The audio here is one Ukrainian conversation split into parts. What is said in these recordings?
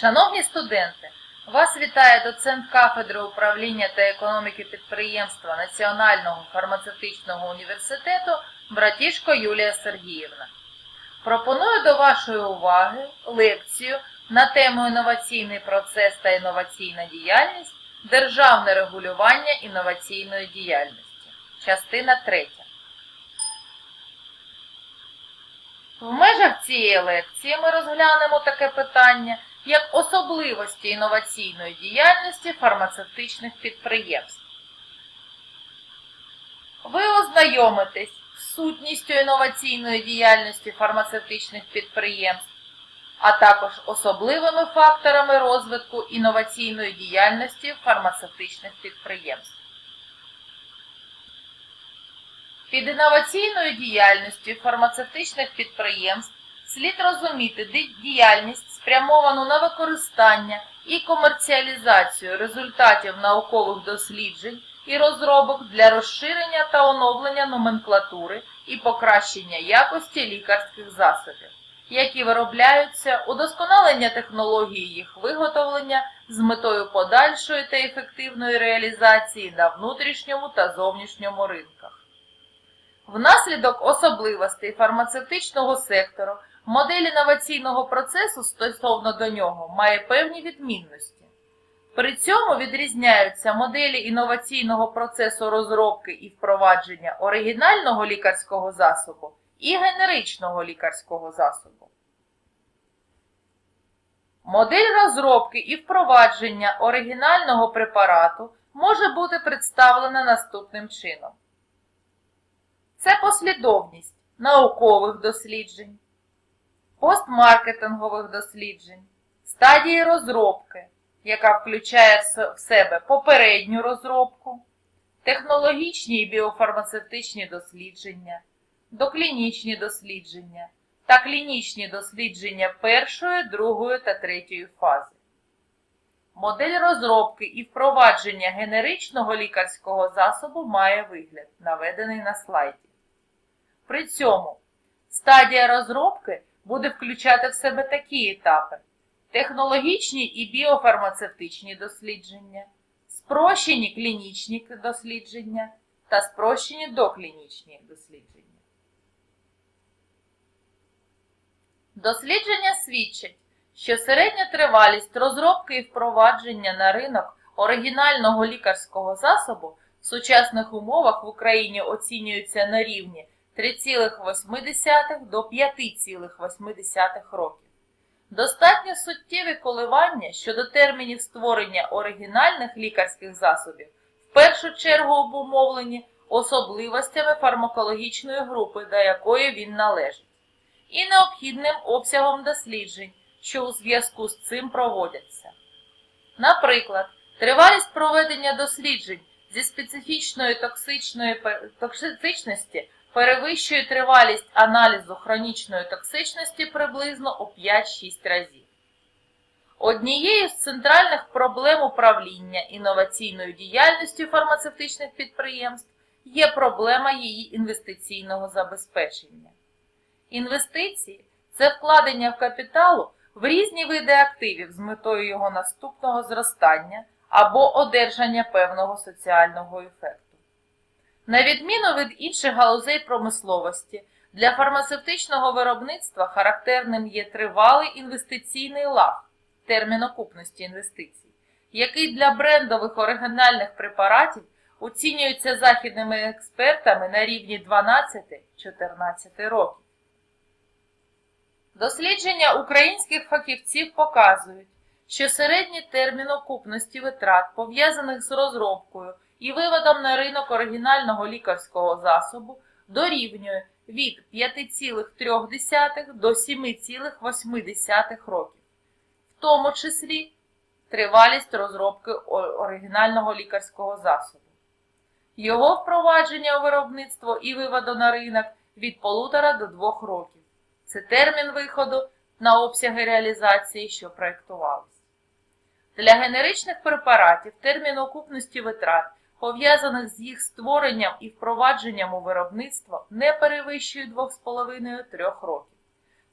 Шановні студенти, вас вітає доцент кафедри управління та економіки підприємства Національного фармацевтичного університету Братішко Юлія Сергіївна. Пропоную до вашої уваги лекцію на тему інноваційний процес та інноваційна діяльність, державне регулювання інноваційної діяльності. Частина 3. В межах цієї лекції ми розглянемо таке питання, як особливості інноваційної діяльності фармацевтичних підприємств. Ви ознайомитесь з сутністю інноваційної діяльності фармацевтичних підприємств, а також особливими факторами розвитку інноваційної діяльності фармацевтичних підприємств. Під інноваційною діяльністю фармацевтичних підприємств слід розуміти ді- діяльність, спрямовану на використання і комерціалізацію результатів наукових досліджень і розробок для розширення та оновлення номенклатури і покращення якості лікарських засобів, які виробляються, удосконалення технології їх виготовлення з метою подальшої та ефективної реалізації на внутрішньому та зовнішньому ринках. Внаслідок особливостей фармацевтичного сектору модель інноваційного процесу стосовно до нього має певні відмінності. При цьому відрізняються моделі інноваційного процесу розробки і впровадження оригінального лікарського засобу і генеричного лікарського засобу. Модель розробки і впровадження оригінального препарату може бути представлена наступним чином. Це послідовність наукових досліджень, постмаркетингових досліджень, стадії розробки, яка включає в себе попередню розробку, технологічні і біофармацевтичні дослідження, доклінічні дослідження та клінічні дослідження першої, другої та третьої фази. Модель розробки і впровадження генеричного лікарського засобу має вигляд, наведений на слайді. При цьому стадія розробки буде включати в себе такі етапи: технологічні і біофармацевтичні дослідження, спрощені клінічні дослідження та спрощені доклінічні дослідження. Дослідження свідчать, що середня тривалість розробки і впровадження на ринок оригінального лікарського засобу в сучасних умовах в Україні оцінюється на рівні 3,8 до 5,8 років. Достатньо суттєві коливання щодо термінів створення оригінальних лікарських засобів в першу чергу обумовлені особливостями фармакологічної групи, до якої він належить, і необхідним обсягом досліджень, що у зв'язку з цим проводяться. Наприклад, тривалість проведення досліджень зі специфічної токсичної токсичності перевищує тривалість аналізу хронічної токсичності приблизно у 5-6 разів. Однією з центральних проблем управління інноваційною діяльністю фармацевтичних підприємств є проблема її інвестиційного забезпечення. Інвестиції це вкладення капіталу в різні види активів з метою його наступного зростання або одержання певного соціального ефекту. На відміну від інших галузей промисловості, для фармацевтичного виробництва характерним є тривалий інвестиційний лаг термін окупності інвестицій, який для брендових оригінальних препаратів оцінюється західними експертами на рівні 12-14 років. Дослідження українських фахівців показують, що середній термін окупності витрат, пов'язаних з розробкою і виводом на ринок оригінального лікарського засобу, дорівнює від 5,3 до 7,8 років, в тому числі тривалість розробки оригінального лікарського засобу. Його впровадження у виробництво і виводу на ринок від 1,5 до 2 років. Це термін виходу на обсяги реалізації, що проєктувалися. Для генеричних препаратів термін окупності витрат, пов'язаних з їх створенням і впровадженням у виробництво, не перевищує 2,5-3 років.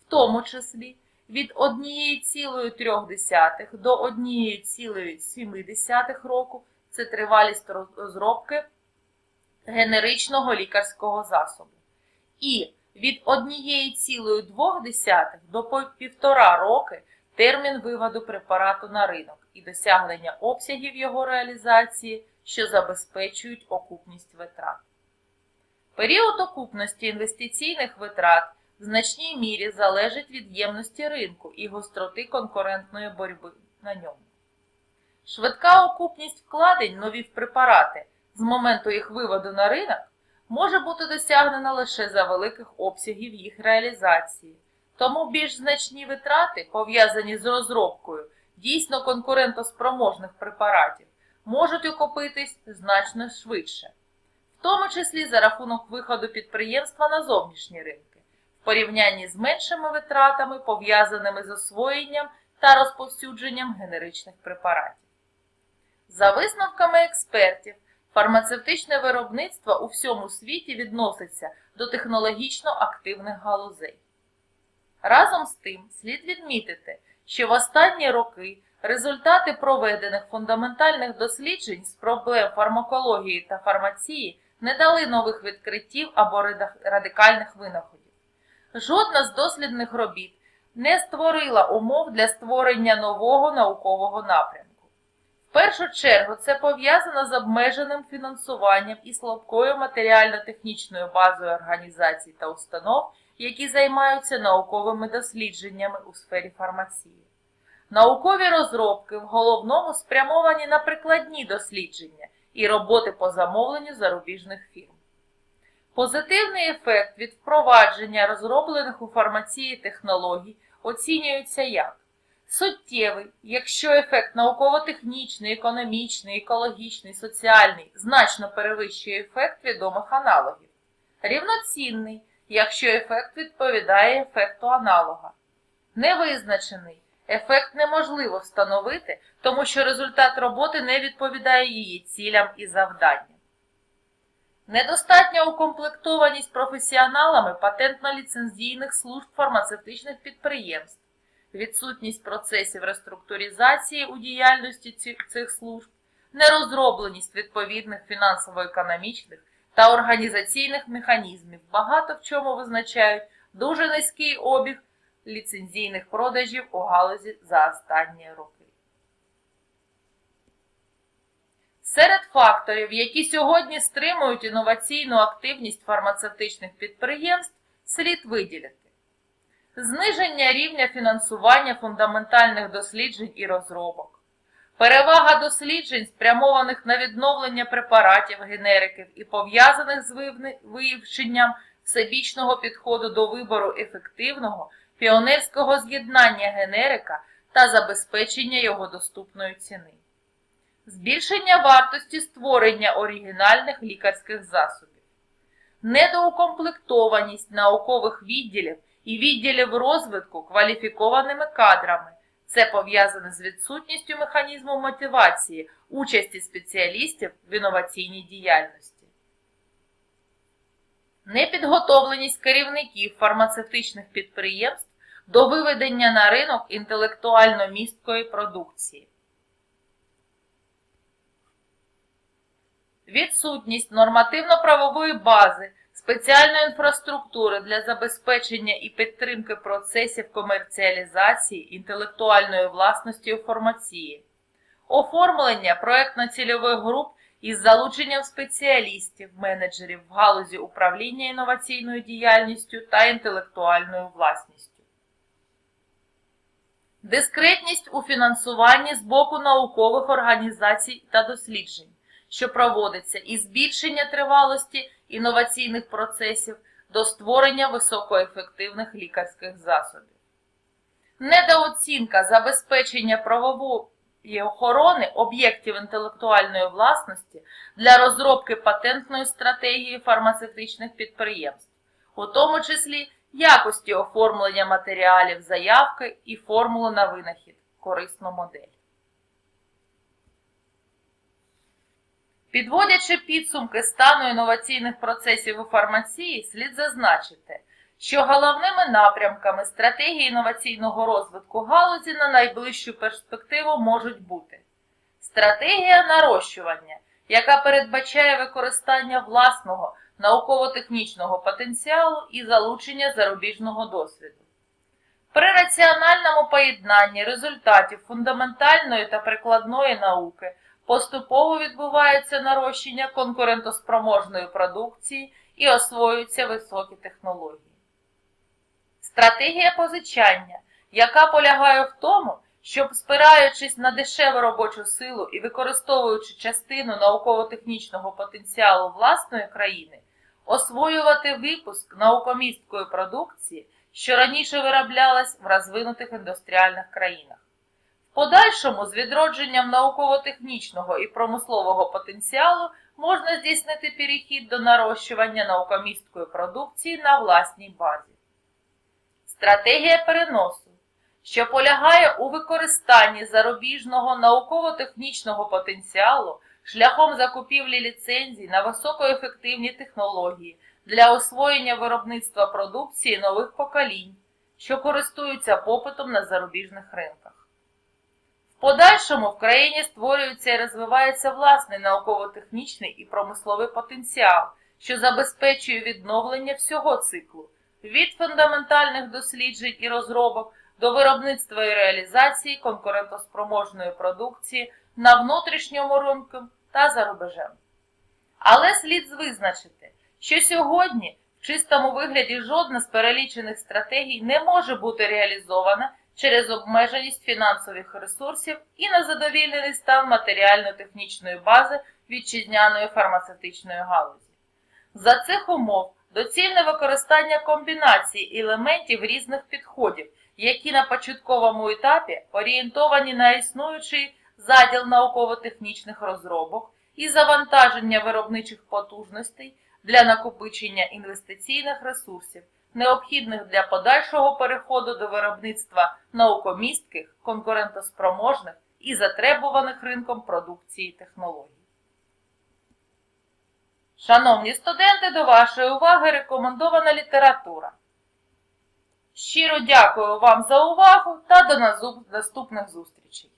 В тому числі від 1,3 до 1,7 року це тривалість розробки генеричного лікарського засобу. І від 1,2 до 1,5 роки термін виводу препарату на ринок і досягнення обсягів його реалізації, що забезпечують окупність витрат. Період окупності інвестиційних витрат в значній мірі залежить від ємності ринку і гостроти конкурентної боротьби на ньому. Швидка окупність вкладень нові в препарати з моменту їх виводу на ринок може бути досягнена лише за великих обсягів їх реалізації, тому більш значні витрати, пов'язані з розробкою дійсно конкурентоспроможних препаратів, можуть окупитись значно швидше, в тому числі за рахунок виходу підприємства на зовнішні ринки, в порівнянні з меншими витратами, пов'язаними з освоєнням та розповсюдженням генеричних препаратів. За висновками експертів, фармацевтичне виробництво у всьому світі відноситься до технологічно активних галузей. Разом з тим, слід відмітити, що в останні роки результати проведених фундаментальних досліджень з проблем фармакології та фармації не дали нових відкриттів або радикальних винаходів. Жодна з дослідних робіт не створила умов для створення нового наукового напрямку. В першу чергу це пов'язано з обмеженим фінансуванням і слабкою матеріально-технічною базою організацій та установ, які займаються науковими дослідженнями у сфері фармації. Наукові розробки в головному спрямовані на прикладні дослідження і роботи по замовленню зарубіжних фірм. Позитивний ефект від впровадження розроблених у фармації технологій оцінюється як суттєвий, якщо ефект науково-технічний, економічний, екологічний, соціальний значно перевищує ефект відомих аналогів, рівноцінний, якщо ефект відповідає ефекту аналога, невизначений. Ефект неможливо встановити, тому що результат роботи не відповідає її цілям і завданням. Недостатня укомплектованість професіоналами патентно-ліцензійних служб фармацевтичних підприємств, відсутність процесів реструктуризації у діяльності цих служб, нерозробленість відповідних фінансово-економічних та організаційних механізмів. Багато в чому визначають дуже низький обіг ліцензійних продажів у галузі за останні роки. Серед факторів, які сьогодні стримують інноваційну активність фармацевтичних підприємств, слід виділити зниження рівня фінансування фундаментальних досліджень і розробок, перевага досліджень, спрямованих на відновлення препаратів генериків і пов'язаних з вивченням всебічного підходу до вибору ефективного піонерського з'єднання генерика та забезпечення його доступної ціни, збільшення вартості створення оригінальних лікарських засобів, недоукомплектованість наукових відділів і відділів розвитку кваліфікованими кадрами. Це пов'язане з відсутністю механізму мотивації участі спеціалістів в інноваційній діяльності. Непідготовленість керівників фармацевтичних підприємств до виведення на ринок інтелектуально місткої продукції. Відсутність нормативно-правової бази, спеціальної інфраструктури для забезпечення і підтримки процесів комерціалізації інтелектуальної власності у фармації, оформлення проєктно-цільових груп із залученням спеціалістів, менеджерів в галузі управління інноваційною діяльністю та інтелектуальною власністю. Дискретність у фінансуванні з боку наукових організацій та досліджень, що проводиться і збільшення тривалості інноваційних процесів до створення високоефективних лікарських засобів. Недооцінка забезпечення правової охорони об'єктів інтелектуальної власності для розробки патентної стратегії фармацевтичних підприємств, у тому числі якості оформлення матеріалів заявки і формули на винахід корисну модель. Підводячи підсумки стану інноваційних процесів у фармації, слід зазначити, що головними напрямками стратегії інноваційного розвитку галузі на найближчу перспективу можуть бути стратегія нарощування, яка передбачає використання власного науково-технічного потенціалу і залучення зарубіжного досвіду. При раціональному поєднанні результатів фундаментальної та прикладної науки поступово відбувається нарощення конкурентоспроможної продукції і освоюються високі технології. Стратегія позичання, яка полягає в тому, щоб, спираючись на дешеву робочу силу і використовуючи частину науково-технічного потенціалу власної країни, освоювати випуск наукомісткої продукції, що раніше вироблялась в розвинутих індустріальних країнах. В подальшому з відродженням науково-технічного і промислового потенціалу можна здійснити перехід до нарощування наукомісткої продукції на власній базі. Стратегія переносу, що полягає у використанні зарубіжного науково-технічного потенціалу шляхом закупівлі ліцензій на високоефективні технології для освоєння виробництва продукції нових поколінь, що користуються попитом на зарубіжних ринках. В подальшому в країні створюється і розвивається власний науково-технічний і промисловий потенціал, що забезпечує відновлення всього циклу від фундаментальних досліджень і розробок до виробництва і реалізації конкурентоспроможної продукції на внутрішньому ринку та за рубежем. Але слід визначити, що сьогодні в чистому вигляді жодна з перелічених стратегій не може бути реалізована через обмеженість фінансових ресурсів і незадовільнений стан матеріально-технічної бази вітчизняної фармацевтичної галузі. За цих умов доцільне використання комбінацій елементів різних підходів, які на початковому етапі орієнтовані на існуючий заділ науково-технічних розробок і завантаження виробничих потужностей для накопичення інвестиційних ресурсів, необхідних для подальшого переходу до виробництва наукомістких, конкурентоспроможних і затребуваних ринком продукції технологій. Шановні студенти, до вашої уваги рекомендована література. Щиро дякую вам за увагу та до наступних зустрічей!